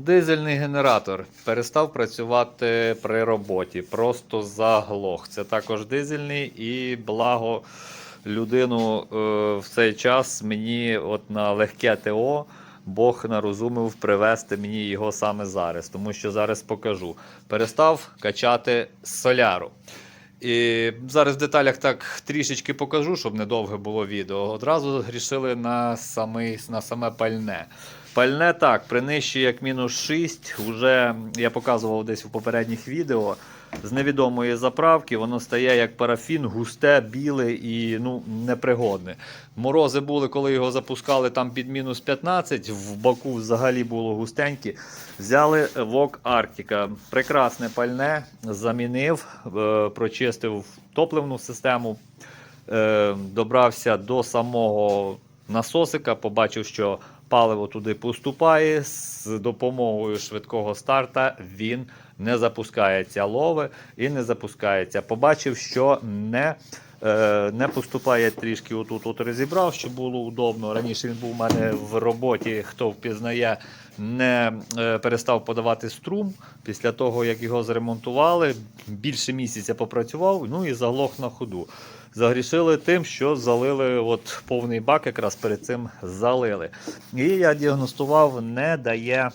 Дизельний генератор перестав працювати при роботі. Просто заглох. Це також дизельний і благо людину е, в цей час мені от на легке ТО Бог нарозумив привезти мені його саме зараз, тому що зараз покажу. Перестав качати соляру. І зараз в деталях так трішечки покажу, щоб недовге було відео. Одразу грішили на, самий, на саме пальне. Пальне так, при нижчі як мінус 6, вже я показував десь у попередніх відео. З невідомої заправки воно стає як парафін, густе, біле і ну, непригодне. Морози були, коли його запускали там під мінус 15, в баку взагалі було густеньке. Взяли Вок Арктика. Прекрасне пальне, замінив, е, прочистив топливну систему, е, добрався до самого насосика, побачив, що паливо туди поступає. З допомогою швидкого старта він не запускається лови і не запускається. Побачив, що не, е, не поступає трішки отут. От розібрав, щоб було удобно. Раніше він був у мене в роботі, хто впізнає, не е, перестав подавати струм. Після того, як його зремонтували, більше місяця попрацював, ну і заглох на ходу. Загрішили тим, що залили от повний бак, якраз перед цим залили. І я діагностував, не дає,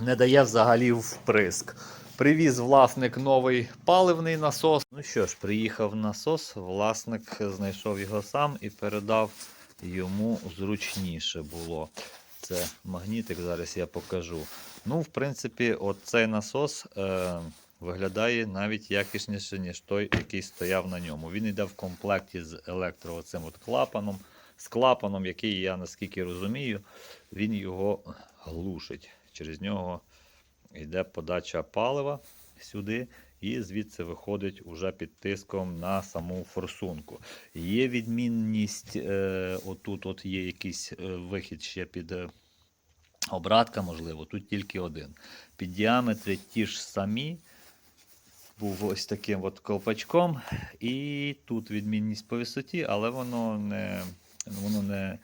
не дає взагалі вприск. Привіз власник новий паливний насос. Ну що ж, приїхав насос, власник знайшов його сам і передав йому зручніше було. Це магнітик, зараз я покажу. Ну, в принципі, от цей насос е, виглядає навіть якісніше, ніж той, який стояв на ньому. Він йде в комплекті з електро цим от клапаном, з клапаном, який я наскільки розумію, він його глушить. Через нього йде подача палива сюди, і звідси виходить уже під тиском на саму форсунку. Є відмінність, е, отут от є якийсь е, вихід ще під е, обратка, можливо, тут тільки один. Під діаметри ті ж самі. Був ось таким от колпачком, і тут відмінність по висоті, але воно не, воно не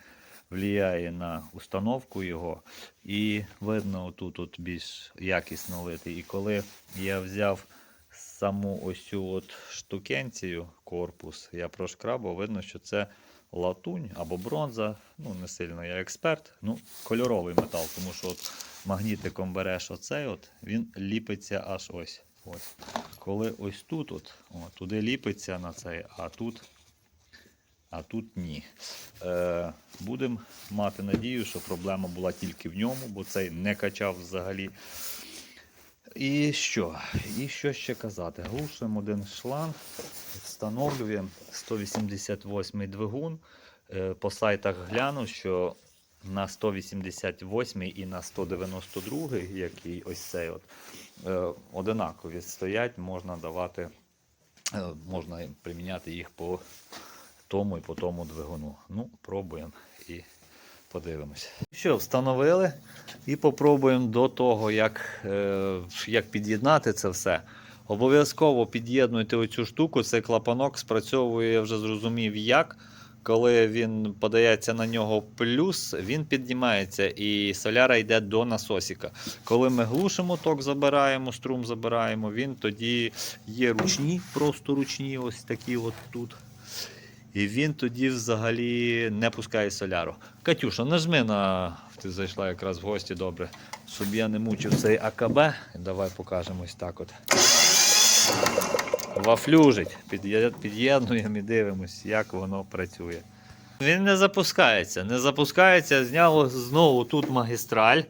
впливає на установку його. І видно, тут от більш якісно литий. І коли я взяв саму ось цю от штукенцію, корпус, я прошкрабав, видно, що це латунь або бронза. Ну, не сильно я експерт. Ну, кольоровий метал, тому що от магнітиком береш оцей, от, він ліпиться аж ось. Ось. Коли ось тут, от, о, туди ліпиться на цей, а тут а тут ні. Е, Будемо мати надію, що проблема була тільки в ньому, бо цей не качав взагалі. І що? І що ще казати? Глушуємо один шланг, встановлюємо 188 двигун. Е, По сайтах гляну, що на 188 і на 192, який ось цей от, е, одинакові стоять, можна давати, е, можна приміняти їх по тому і по тому двигуну. Ну, пробуємо і подивимося. Що, встановили і попробуємо до того, як, е, як під'єднати це все. Обов'язково під'єднуйте оцю штуку, цей клапанок спрацьовує, я вже зрозумів, як. Коли він подається на нього плюс, він піднімається і соляра йде до насосика. Коли ми глушимо ток, забираємо, струм забираємо, він тоді є ручні, просто ручні, ось такі от тут. І він тоді взагалі не пускає соляру. Катюша, нажми на. Ти зайшла якраз в гості добре, щоб я не мучив цей АКБ. Давай покажемо ось так от. Вафлюжить. Під'єднуємо і дивимось, як воно працює. Він не запускається. Не запускається, зняло знову тут магістраль.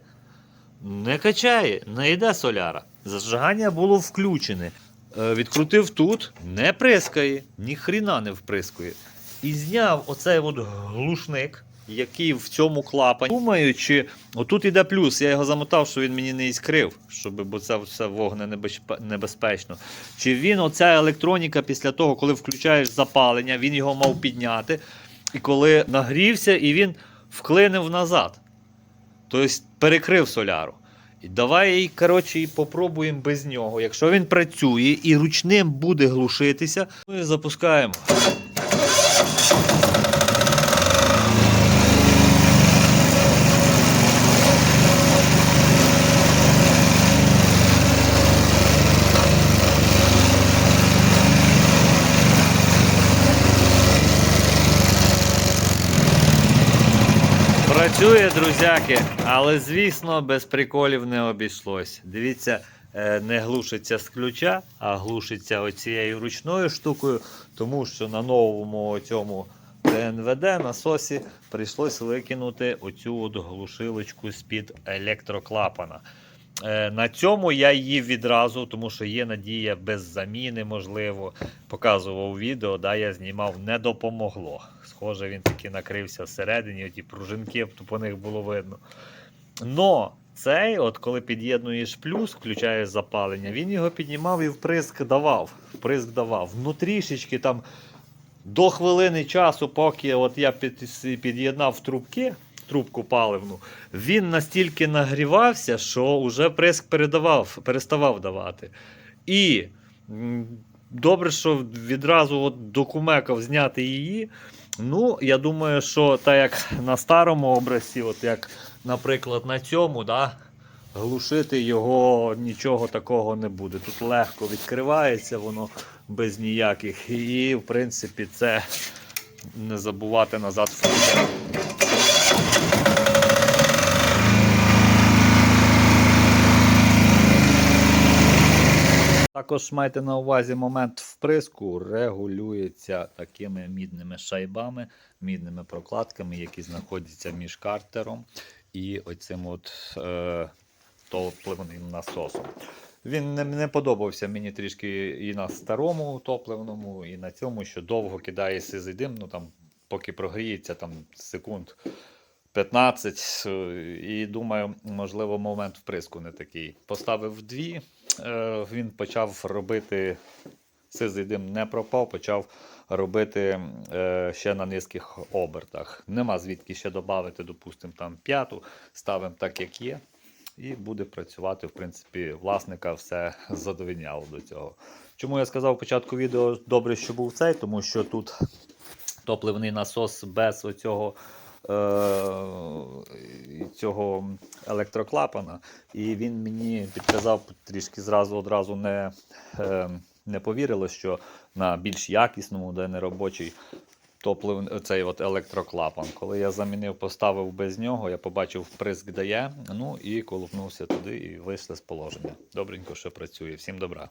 Не качає, не йде соляра. Зажигання було включене. Е, Відкрутив тут, не прискає, ні хріна не вприскує. І зняв оцей от глушник, який в цьому клапані. Думаю, чи отут іде плюс. Я його замотав, що він мені не іскрив, щоб, бо це все вогненебезпечно. Чи він, оця електроніка, після того, коли включаєш запалення, він його мав підняти. І коли нагрівся, і він вклинив назад. Тобто перекрив соляру. І давай коротше, і попробуємо без нього. Якщо він працює і ручним буде глушитися, ми запускаємо. Працює, друзяки, але звісно, без приколів не обійшлось. Дивіться, е, не глушиться з ключа, а глушиться оцією ручною штукою, тому що на новому цьому ТНВД насосі прийшлось викинути оцю от глушилочку з-під електроклапана. Е, На цьому я її відразу, тому що є надія без заміни, можливо. Показував відео, да, я знімав, не допомогло. Схоже, він таки накрився всередині, оті пружинки, по них було видно. Но цей, от коли під'єднуєш плюс, включаєш запалення, він його піднімав і вприск давав. Вприск давав. Внутрішечки там до хвилини часу, поки от я під, під'єднав трубки, трубку паливну, він настільки нагрівався, що вже приск передавав, переставав давати. І добре, що відразу от докумекав зняти її. Ну, я думаю, що так як на старому образці, от як, наприклад, на цьому, да, глушити його нічого такого не буде. Тут легко відкривається воно без ніяких. І, в принципі, це не забувати назад. Також майте на увазі момент вприску регулюється такими мідними шайбами, мідними прокладками, які знаходяться між картером і оцим от е, топливним насосом. Він не, не подобався мені трішки і на старому топливному, і на цьому, що довго кидає сизий дим, ну там поки прогріється там секунд 15. е, І думаю, можливо, момент вприску не такий. Поставив дві, е, він почав робити. Сизий дим не пропав, почав робити е, ще на низьких обертах. Нема звідки ще додати, допустимо, там п'яту, ставимо так, як є, і буде працювати. В принципі, власника все задовільняло до цього. Чому я сказав в початку відео добре, що був цей, тому що тут топливний насос без оцього. Е, Цього електроклапана, і він мені підказав трішки зразу одразу не, е, не повірило, що на більш якісному, де не робочий топлив, цей от електроклапан. Коли я замінив, поставив без нього, я побачив вприск дає, ну і колупнувся туди і вийшли з положення. Добренько, що працює. Всім добра.